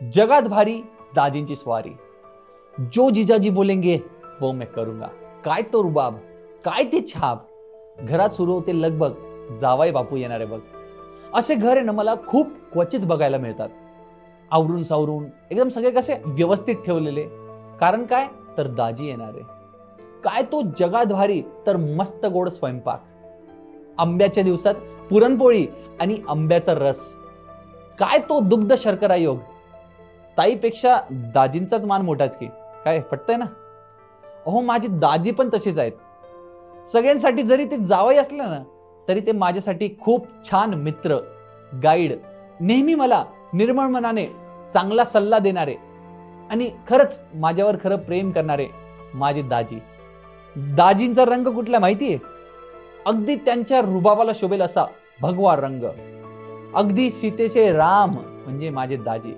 जगात भारी दाजींची स्वारी. जो जिजाजी बोलेंगे वो मैं करूंगा. काय तो रुबाब काय ती छाप. घरात सुरू होते लगबग जावाई बापू येणारे बघ. असे घर आहे ना मला खूप क्वचित बघायला मिळतात. आवरून सावरून एकदम सगळे कसे व्यवस्थित ठेवलेले. कारण काय? तर दाजी येणारे. काय तो जगात भारी तर मस्त गोड स्वयंपाक. आंब्याच्या दिवसात पुरणपोळी आणि आंब्याचा रस. काय तो दुग्ध शर्करा योग. ताईपेक्षा दाजींचाच मान मोठाच की. काय पटतंय ना? अहो माझी दाजी पण तशीच आहेत. सगळ्यांसाठी जरी ते जावई असलं ना तरी ते माझ्यासाठी खूप छान मित्र गाईड नेहमी मला निर्मळ मनाने चांगला सल्ला देणारे आणि खरंच माझ्यावर खरं प्रेम करणारे माझे दाजी. दाजींचा रंग कुठला माहिती आहे अगदी त्यांच्या रुबाबाला शोभेल असा भगवा रंग. अगदी सीतेचे राम म्हणजे माझे दाजी.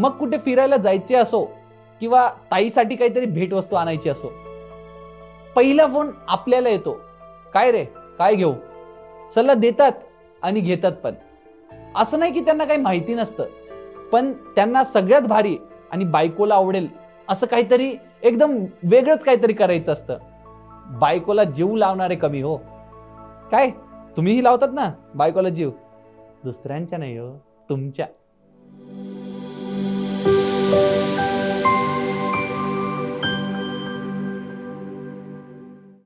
मग कुठे फिरायला जायचे असो किंवा ताईसाठी काहीतरी भेटवस्तू आणायची असो. पहिला फोन आपल्याला येतो. काय रे? काय घेऊ? सल्ला देतात आणि घेतात पण. असं नाही की त्यांना काही माहिती नसतं. पण त्यांना सगळ्यात भारी आणि बायकोला आवडेल असं काहीतरी एकदम वेगळंच काहीतरी करायचं असतं. बायकोला जीव लावणारे कमी हो. काय? तुम्हीही लावतात ना बायकोला जीव? दुसऱ्यांच्या नाही हो. तुमच्या.